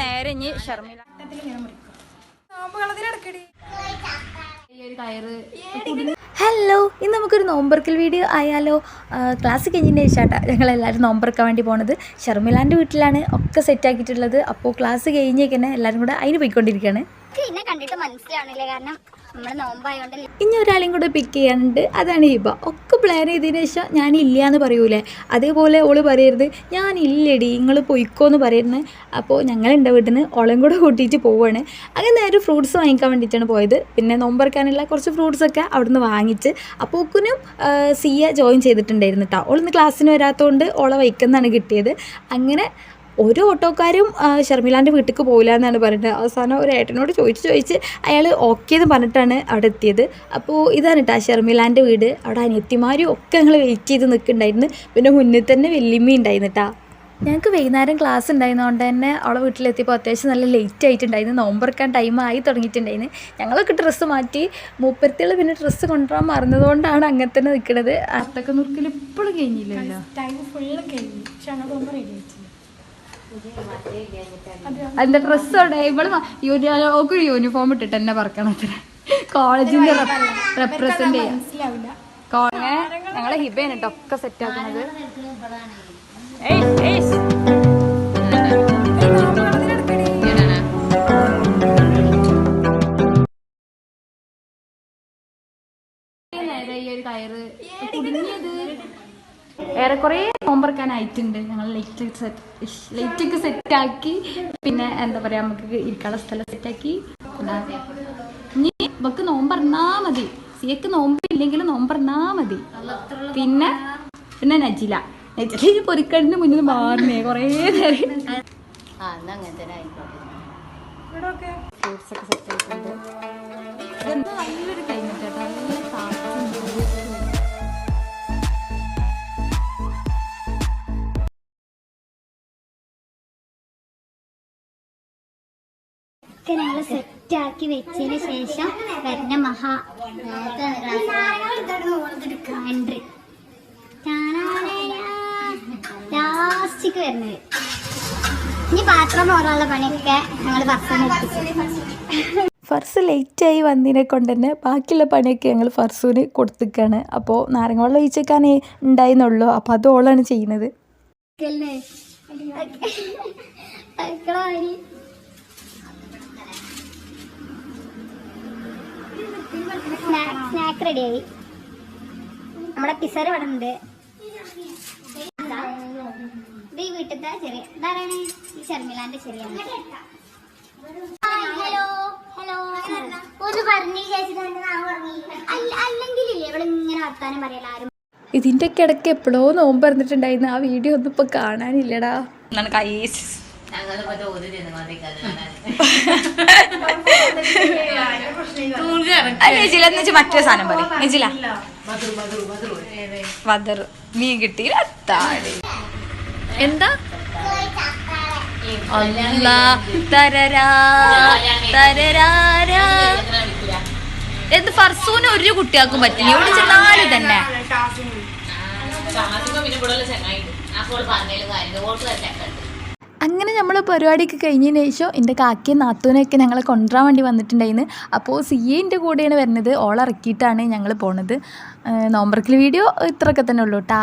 നേരെ ഇനി ഷർമില ഈ ഒരു കയറ് ഹലോ ഇന്ന് നമുക്കൊരു നോമ്പർക്കൽ വീഡിയോ ആയാലോ? ക്ലാസ് ക്ലാസ് കഴിഞ്ഞതിന് ഞങ്ങൾ എല്ലാവരും നോമ്പറക്കാൻ വേണ്ടി പോണത്. ഷർമിലാന്റെ വീട്ടിലാണ് ഒക്കെ സെറ്റ് ആക്കിയിട്ടുള്ളത്. അപ്പോൾ ക്ലാസ് കഴിഞ്ഞേക്കന്നെ എല്ലാവരും കൂടെ അതിന് പോയിക്കൊണ്ടിരിക്കുകയാണ് കണ്ടിട്ട് മനസ്സിലാവണില്ല. കാരണം ഇനി ഒരാളെയും കൂടെ പിക്ക് ചെയ്യാനുണ്ട്. അതാണ് ഹിബ. ഒക്കെ പ്ലാൻ ചെയ്തതിന് ശേഷം ഇല്ല എന്ന് പറയൂലേ? അതേപോലെ ഓൾ പറയരുത്. ഞാൻ ഇല്ലടി നിങ്ങൾ പൊയ്ക്കോന്ന് പറയുന്നത് അപ്പോൾ ഞങ്ങളുണ്ട് വീട്ടിൽ നിന്ന് ഓളം കൂടെ കൂട്ടിയിട്ട് പോവാണ്. അങ്ങനെ നേരെ ഫ്രൂട്ട്സ് വാങ്ങിക്കാൻ വേണ്ടിയിട്ടാണ് പോയത്. പിന്നെ നോമ്പറക്കാനുള്ള കുറച്ച് ഫ്രൂട്ട്സൊക്കെ അവിടുന്ന് വാങ്ങിച്ച് അപ്പോൾ ഒക്കിനും സിയ ജോയിൻ ചെയ്തിട്ടുണ്ടായിരുന്നു കേട്ടോ ഓളിന്ന് ക്ലാസ്സിന് വരാത്തതുകൊണ്ട് ഓളെ വയ്ക്കുന്നതാണ് കിട്ടിയത്. അങ്ങനെ ഒരു ഓട്ടോക്കാരും ഷർമിലാന്റെ വീട്ടിലേക്ക് പോയില്ല എന്നാണ് പറഞ്ഞത് അവസാനം ഒരു ഏട്ടനോട് ചോദിച്ച് ചോദിച്ച് അയാൾ ഓക്കെ എന്ന് പറഞ്ഞിട്ടാണ് അവിടെ എത്തിയത്. അപ്പോൾ ഇതാണ് കേട്ടോ ഷർമിലാന്റെ വീട്. അവിടെ അനിയത്തിമാരും ഒക്കെ ഞങ്ങൾ വെയിറ്റ് ചെയ്ത് നിൽക്കുന്നുണ്ടായിരുന്നു. പിന്നെ മുന്നിൽ തന്നെ വെല്ലിമ്മ ഉണ്ടായിരുന്നു കേട്ടോ ഞങ്ങൾക്ക് വൈകുന്നേരം ക്ലാസ് ഉണ്ടായിരുന്നതുകൊണ്ട് തന്നെ അവളെ വീട്ടിലെത്തിയപ്പോൾ അത്യാവശ്യം നല്ല ലേറ്റ് ആയിട്ടുണ്ടായിരുന്നു. നോമ്പറക്കാൻ ടൈം ആയി തുടങ്ങിയിട്ടുണ്ടായിരുന്നു. ഞങ്ങളൊക്കെ ഡ്രസ്സ് മാറ്റി മൂപ്പരത്തികൾ പിന്നെ ഡ്രസ്സ് കൊണ്ടുപോകാൻ മറന്നതുകൊണ്ടാണ് അങ്ങനെ തന്നെ നിൽക്കുന്നത് അത്തക്ക നുറുക്കിൽ ഇപ്പോഴും കഴിഞ്ഞില്ലല്ലോ ടൈം ഫുള്ള് കഴിഞ്ഞു. പക്ഷെ ഞങ്ങൾ അതിന്റെ ഡ്രസ് അവിടെ ഇവൾ യൂണിഫോം യൂണിഫോം ഇട്ടിട്ട് തന്നെ പറക്കണത്തിന് കോളേജിന്റെ റെപ്രസെന്റ് ചെയ്യാം. ഞങ്ങളെ ഹിബയാണ് കേട്ടോ ഒക്കെ സെറ്റ് ആക്കുന്നത്. ഏയ്, ഏയ്. നേരെ ഈ ഒരു കയറ്. കുടുങ്ങിയത്. ഏറെക്കുറെ നോമ്പറക്കാനായിട്ടുണ്ട് ഞങ്ങൾ ലൈറ്റ് സെറ്റ് ലൈറ്റൊക്കെ സെറ്റാക്കി പിന്നെ എന്താ പറയാ നമുക്ക് ഇരിക്കാനുള്ള സ്ഥലം സെറ്റാക്കി ഇനി ഇവക്ക് നോമ്പറന്നാ മതി. സിയക്ക് നോമ്പില്ലെങ്കിൽ നോമ്പറന്നാ മതി. പിന്നെ പിന്നെ നജില. നജില പൊരിക്കടിന് മുന്നിൽ മാറുന്നേ കുറേ നേരം. ഫ്രൂട്ട്സ് ഒക്കെ സെറ്റ് ആയിട്ടുണ്ട്. ഒക്കെ ഞങ്ങൾ സെറ്റ് ആക്കി വെച്ചതിന് ശേഷം വരുന്ന മഹാ എൻട്രി ലാസ്റ്റിക്ക് വരുന്നത്. ഇനി പാത്രം ഓരോ പണിയൊക്കെ ഞങ്ങൾ ഭക്ഷണം ഫർസ് ലേറ്റായി വന്നതിനെ കൊണ്ട് തന്നെ ബാക്കിയുള്ള പണിയൊക്കെ ഞങ്ങൾ ഫർസൂന് കൊടുത്തിക്കാണ്. അപ്പോൾ നാരങ്ങ വെള്ളം ഒഴിച്ചേക്കാനേ ഉണ്ടായിരുന്നുള്ളൂ. അപ്പോൾ അത് ഓളാണ് ചെയ്യുന്നത്. സ്നാക്ക് റെഡിയായി. നമ്മുടെ പിസർ ഇവിടെ ഉണ്ട് ഇത് ഈ വീട്ടിലത്തെ ചെറിയ ഇതാരാണ്? ഈ ഷർമിലാന്റെ ചെറിയ ഹലോ. ഹലോ. ഒന്ന് പറഞ്ഞു അല്ലെങ്കിൽ ഇല്ലേ ഇവിടെ ഇങ്ങനെ വർത്താനം പറയല ആരും. ഇതിന്റെ ഇടയ്ക്ക് എപ്പോഴോ നോമ്പ് പറഞ്ഞിട്ടുണ്ടായിരുന്നു. ആ വീഡിയോ ഒന്നും ഇപ്പൊ കാണാനില്ലടാ. ഞങ്ങൾ കൈ നെജില എന്ന് വെച്ചാൽ മറ്റേ സാധനം പറയും നെജില വദർ മീൻ കിട്ടി അത്താടി എന്താ അല്ല തരരാ തരരാരാ എന്ത് ഫർസൂന് ഒരു കുട്ടിയാക്കും പറ്റില്ല ഇവിടെ ചെന്നാൽ തന്നെ അങ്ങനെ നമ്മൾ പരിപാടിയൊക്കെ കഴിഞ്ഞതിന് ശേഷം എന്റെ കാക്കയും നാത്തൂനെയൊക്കെ ഞങ്ങളെ കൊണ്ടുവരാൻ വേണ്ടി വന്നിട്ടുണ്ടായിരുന്നു. അപ്പോൾ സി എന്റെ കൂടെയാണ് വരുന്നത്. ഓൾ ഇറക്കിയിട്ടാണ് ഞങ്ങൾ പോണത്. നോമ്പറക്കൽ വീഡിയോ ഇത്രയൊക്കെ തന്നെ ഉള്ളൂ കേട്ടാ